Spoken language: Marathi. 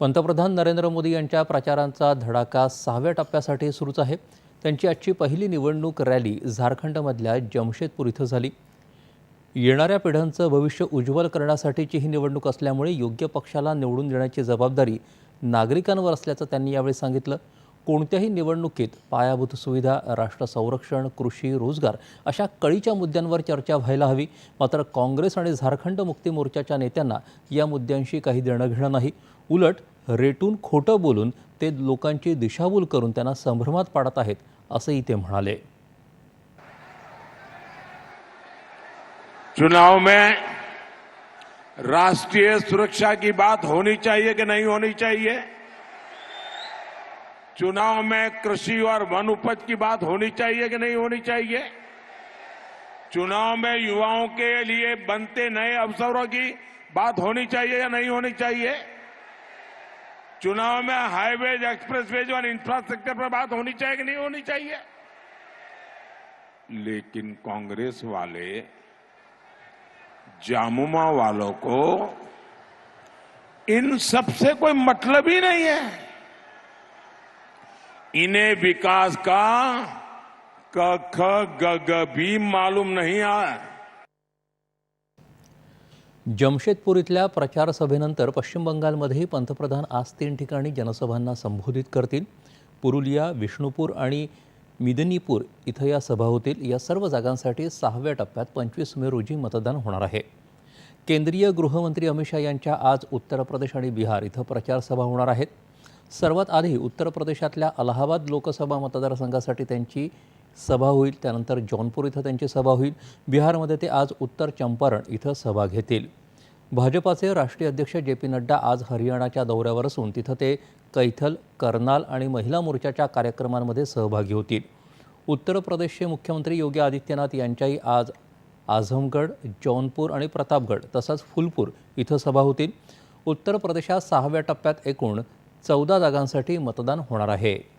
पंतप्रधान नरेंद्र मोदी यांच्या प्रचारांचा धडाका सहाव्या टप्प्यासाठी सुरूच आहे. त्यांची आजची पहिली निवडणूक रॅली झारखंडमधल्या जमशेदपूर इथं झाली. येणाऱ्या पिढ्यांचं भविष्य उज्ज्वल करण्यासाठीची ही निवडणूक असल्यामुळे योग्य पक्षाला निवडून देण्याची जबाबदारी नागरिकांवर असल्याचं त्यांनी यावेळी सांगितलं. कोणत्याही निवडणुकीत पायाभूत सुविधा राष्ट्र संरक्षण कृषी रोजगार अशा कळीच्या मुद्द्यांवर चर्चा व्हायला हवी. मात्र काँग्रेस आणि झारखंड मुक्ती मोर्चाच्या नेत्यांना या मुद्द्यांशी काही देणं घेणं नाही. उलट रेटून खोटं बोलून ते लोकांची दिशाभूल करून त्यांना संभ्रमात पाडत आहेत असंही ते म्हणाले. चुनाव में राष्ट्रीय सुरक्षा की बात होनी चाहिए कि नहीं होनी चाहिए? चुनाव में कृषि और वन उपज की बात होनी चाहिए कि नहीं होनी चाहिए? चुनाव में युवाओं के लिए बनते नए अवसरों की बात होनी चाहिए या नहीं होनी चाहिए? चुनाव में हाईवेज एक्सप्रेसवेज और इंफ्रास्ट्रक्चर पर बात होनी चाहिए कि नहीं होनी चाहिए? लेकिन कांग्रेस वाले जामुमा वालों को इन सबसे कोई मतलब ही नहीं है। इन्हें विकास का क ख ग भी मालूम नहीं जमशेदपूर इथल्या प्रचार सभेनंतर पश्चिम बंगालमध्येही पंतप्रधान आज तीन ठिकाणी जनसभांना संबोधित करतील. पुरुलिया विष्णुपूर आणि मिदनीपूर इथं या सभा होतील. या सर्व जागांसाठी सहाव्या टप्प्यात पंचवीस मे रोजी मतदान होणार आहे. केंद्रीय गृहमंत्री अमित शहा यांच्या आज उत्तर प्रदेश आणि बिहार इथं प्रचार सभा होणार आहेत. सर्वात आधी उत्तर प्रदेशातल्या अलाहाबाद लोकसभा मतदारसंघासाठी त्यांची सभा होईल त्यानंतर जौनपूर इथं त्यांची सभा होईल बिहारमध्ये ते आज उत्तर चंपारण इथं सभा घेतील. भाजपाचे राष्ट्रीय अध्यक्ष जे पी नड्डा आज हरियाणाच्या दौऱ्यावर असून तिथं ते कैथल करनाल आणि महिला मोर्चाच्या कार्यक्रमांमध्ये सहभागी होतील. उत्तर प्रदेशचे मुख्यमंत्री योगी आदित्यनाथ यांच्याही आज आझमगड जौनपूर आणि प्रतापगड तसंच फुलपूर इथं सभा होतील. उत्तर प्रदेशात सहाव्या टप्प्यात एकूण चौदा जागांसाठी मतदान होणार आहे.